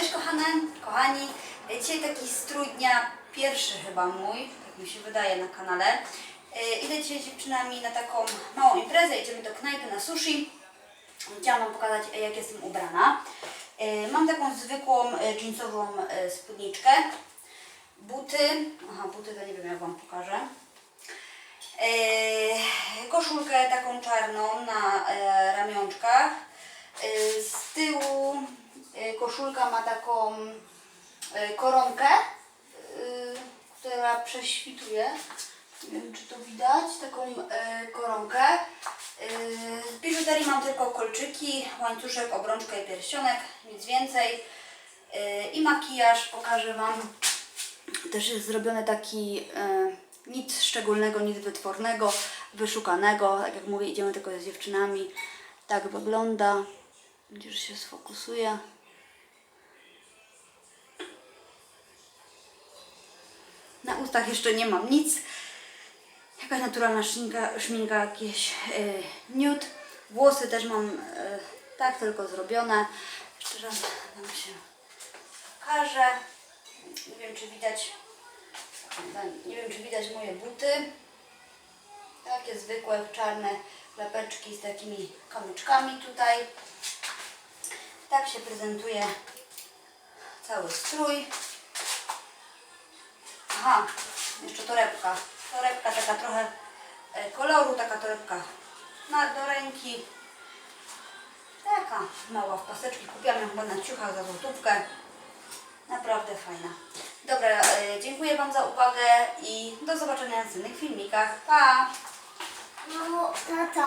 Cześć kochane, kochani. Dzisiaj taki strój dnia pierwszy chyba mój, tak mi się wydaje na kanale. E, Idę dzisiaj dziewczynami na taką małą imprezę, idziemy do knajpy na sushi. Chciałam Wam pokazać e, jak jestem ubrana. E, Mam taką zwykłą jeansową spódniczkę, buty, aha buty to nie wiem jak Wam pokażę. Koszulkę taką czarną na ramionczkach. Z tyłu koszulka ma taką e, koronkę, e, która prześwituje. Nie wiem, czy to widać, taką koronkę. Z biżuterii mam tylko kolczyki, łańcuszek, obrączkę i pierścionek, nic więcej. I makijaż pokażę Wam. Też jest zrobiony taki nic szczególnego, nic wytwornego, wyszukanego. Tak jak mówię, idziemy tylko z dziewczynami. Tak wygląda. Gdzież się sfokusuje. Na ustach jeszcze nie mam nic. Jakaś naturalna szminka, szminka jakieś yy, nude. Włosy też mam e, tak tylko zrobione. Jeszcze raz się pokażę. Nie wiem czy widać nie wiem czy widać moje buty. Takie zwykłe, czarne klapeczki z takimi kamyczkami tutaj. Tak się prezentuje cały strój. Aha, jeszcze torebka. Torebka taka trochę e, koloru, taka torebka na, do ręki. Taka mała w paseczki. Kupiłam ją chyba na ciuchach za złotówkę. Naprawdę fajna. Dobra, e, dziękuję Wam za uwagę i do zobaczenia w następnych filmikach. Pa! Mamo, tata.